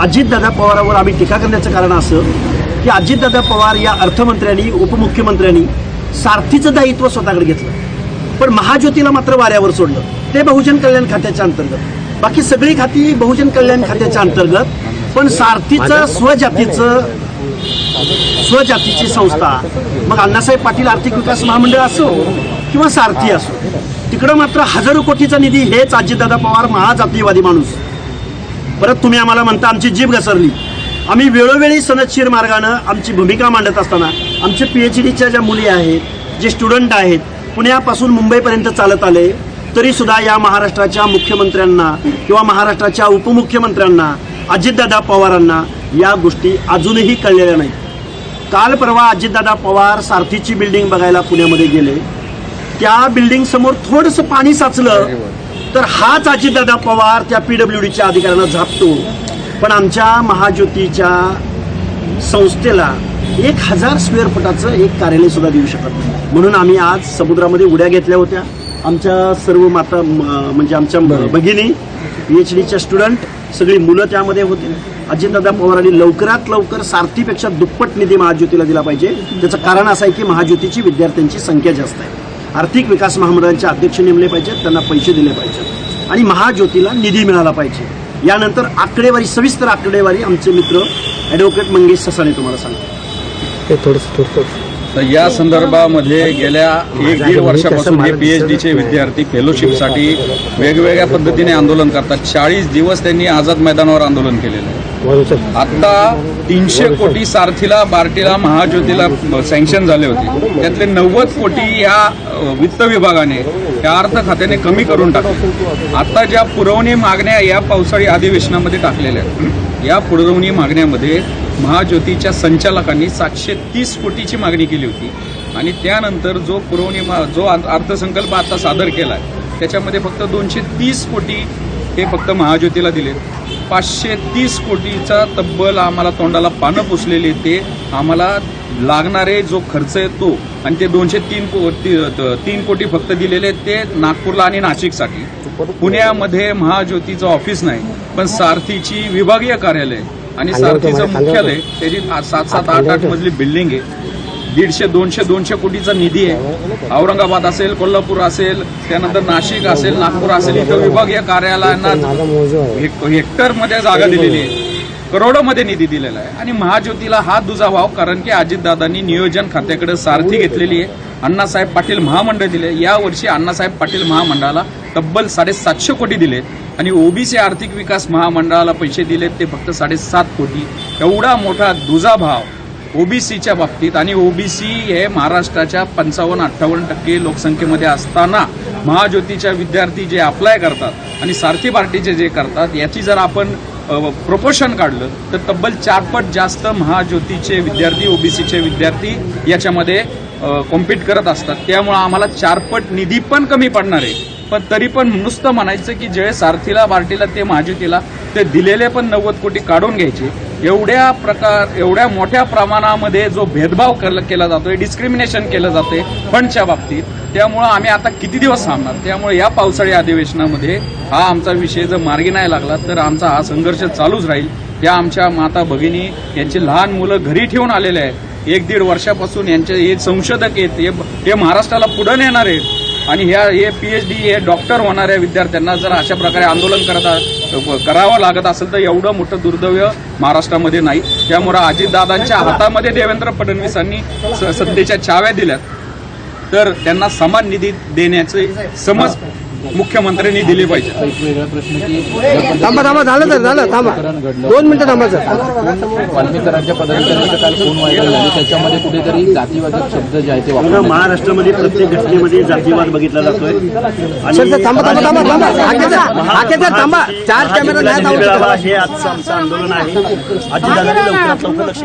अजितदादा पवारावर आम्ही टीका करण्याचं कारण असं की अजितदादा पवार या अर्थमंत्र्यांनी उपमुख्यमंत्र्यांनी सारथीचं दायित्व स्वतःकडे घेतलं. पण महाज्योतीला मात्र वाऱ्यावर सोडलं. ते बहुजन कल्याण खात्याच्या अंतर्गत. बाकी सगळी खाती बहुजन कल्याण खात्याच्या अंतर्गत. पण सारथीचं स्वजातीचं स्वजातीची संस्था मग अण्णासाहेब पाटील आर्थिक विकास महामंडळ असो किंवा सारथी असो तिकडं मात्र हजारो कोटीचा निधी हेच अजितदादा पवार महाजातीयवादी माणूस परत तुम्ही आम्हाला म्हणता आमची जीभ घसरली. आम्ही वेळोवेळी सनदशीर मार्गानं आमची भूमिका मांडत असताना आमचे पी एच डीच्या ज्या मुली आहेत जे स्टुडंट आहेत पुण्यापासून मुंबईपर्यंत चालत आले तरीसुद्धा या महाराष्ट्राच्या मुख्यमंत्र्यांना किंवा महाराष्ट्राच्या उपमुख्यमंत्र्यांना अजितदादा पवारांना या गोष्टी अजूनही कळलेल्या नाहीत. काल परवा अजितदादा पवार सारथीची बिल्डिंग बघायला पुण्यामध्ये गेले. त्या बिल्डिंगसमोर थोडंसं पाणी साचलं तर हाच अजितदादा पवार त्या पीडब्ल्यू डीच्या अधिकाऱ्यांना झापतो. पण आमच्या महाज्योतीच्या संस्थेला एक हजार स्क्वेअर फुटाचं एक कार्यालय सुद्धा देऊ शकत नाही. म्हणून आम्ही आज समुद्रामध्ये उड्या घेतल्या होत्या. आमच्या सर्व माता म्हणजे आमच्या भगिनी पी एच डीच्या स्टुडंट सगळी मुलं त्यामध्ये होती. अजितदादा पवारांनी लवकरात लवकर सारथीपेक्षा दुप्पट निधी महाज्योतीला दिला पाहिजे. त्याचं कारण असं आहे की महाज्योतीची विद्यार्थ्यांची संख्या जास्त आहे. आर्थिक विकास महामंडळांचे अध्यक्ष नेमले पाहिजेत त्यांना पैसे दिले पाहिजेत. आणि महाज्योतीला निधी मिळाला पाहिजे. यानंतर आकडेवारी सविस्तर आकडेवारी आमचे मित्र ॲडव्होकेट मंगेश ससाने तुम्हाला सांगतो तर या संदर्भामध्ये गेल्या एक दीड वर्षापासून हे पी एच डीचे विद्यार्थी फेलोशिपसाठी वेगवेगळ्या पद्धतीने आंदोलन करतात. चाळीस दिवस त्यांनी आझाद मैदानावर आंदोलन केलेलं आहे. आता तीनशे कोटी सारथीला बार्टीला महाज्योतीला सँक्शन झाले होते. त्यातले नव्वद कोटी या वित्त विभागाने या अर्थ खात्याने कमी करून टाकले. आता ज्या पुरवणी मागण्या या पावसाळी अधिवेशनामध्ये टाकलेल्या आहेत. या पुरवणी मागण्यामध्ये महाज्योतीच्या संचालकांनी सातशे तीस कोटीची मागणी केली होती. आणि त्यानंतर जो पुरवणी जो अर्थसंकल्प आता सादर केला आहे त्याच्यामध्ये फक्त दोनशे तीस कोटी हे फक्त महाज्योतीला दिले. पाचशे तीस कोटीचा तब्बल आम्हाला तोंडाला पानं पुसलेले ते आम्हाला लागणारे जो खर्च आहे तो आणि ते दोनशे तीन को ती- तीन कोटी फक्त दिलेले आहेत ते नागपूरला आणि नाशिकसाठी. पुण्यामध्ये महाज्योतीचं ऑफिस नाही पण सारथीची विभागीय कार्यालय आणि सारथीचं मुख्यालय त्याची सात सात आठ आठ मजली बिल्डिंग आहे. दीडशे दोनशे दोनशे कोटीचा निधी आहे. औरंगाबाद असेल कोल्हापूर असेल त्यानंतर नाशिक असेल नागपूर असेल इथं विभागीय कार्यालयांना हेक- हेक्टरमध्ये जागा दिलेली आहे. करोडोमध्ये निधी दिलेला आहे. आणि महाज्योतीला हा दुजा भाव कारण की अजितदादांनी नियोजन खात्याकडे सारथी घेतलेली आहे. अण्णासाहेब पाटील महामंडळ दिले. या वर्षी अण्णासाहेब पाटील महामंडळाला तब्बल साडेसातशे कोटी दिलेत आणि ओबीसी आर्थिक विकास महामंडळाला पैसे दिलेत ते फक्त साडेसात कोटी. एवढा मोठा दुजाभाव ओबीसीच्या बाबतीत आणि ओबीसी हे महाराष्ट्राच्या पंचावन्न अठ्ठावन्न टक्के लोकसंख्येमध्ये असताना महाज्योतीच्या विद्यार्थी जे अप्लाय करतात आणि सारथी पार्टीचे जे करतात याची जर आपण प्रोपोर्शन काढलं तर तब्बल चारपट जास्त महाज्योतीचे विद्यार्थी ओबीसीचे विद्यार्थी याच्यामध्ये कॉम्पीट करत असतात. त्यामुळं आम्हाला चारपट निधी पण कमी पडणार आहे. पण तरी पण नुसतं म्हणायचं की जे सारथीला बार्टीला ते महाजुतीला ते दिलेले पण नव्वद कोटी काढून घ्यायचे. एवढ्या प्रकार एवढ्या मोठ्या प्रमाणामध्ये जो भेदभाव केला जातो जातोय डिस्क्रिमिनेशन केलं जाते फंडच्या बाबतीत त्यामुळं आम्ही आता किती दिवस थांबणार? त्यामुळे या पावसाळी अधिवेशनामध्ये हा आमचा विषय जर मार्गी नाही लागला तर आमचा हा संघर्ष चालूच राहील. या आमच्या माता भगिनी यांची लहान मुलं घरी ठेवून आलेले आहेत. एक दीड वर्षापासून यांचे हे संशोधक आहेत हे हे महाराष्ट्राला पुढे नेणार आहेत. आणि ह्या हे पी एच डी हे डॉक्टर होणाऱ्या विद्यार्थ्यांना जर अशा प्रकारे आंदोलन करत करावं लागत असेल तर एवढं मोठं दुर्दैव महाराष्ट्रामध्ये नाही. त्यामुळं अजितदादांच्या हातामध्ये देवेंद्र फडणवीसांनी स- सत्तेच्या छाव्या दिल्यात. तर त्यांना समान निधी देण्याचे समज मुख्यमंत्र्यांनी दिली पाहिजे. थांबा थांबा झालं तर झालं थांबा. दोन मिनिटं थांबा सर. वाल्मिकरांच्या पदाधिकाऱ्यांचं काल फोन व्हायरल झाले त्याच्यामध्ये कुठेतरी जातीवाचक शब्द जे आहे ते वापरले महाराष्ट्रामध्ये प्रत्येक घटनेमध्ये जातीवाद बघितला जातोय. थांबा थांबा थांबा थांबा. थांबा. चार कॅमेरा हे आजचं आमचं आंदोलन आहे. अजितदादांनी लवकरात लवकर लक्ष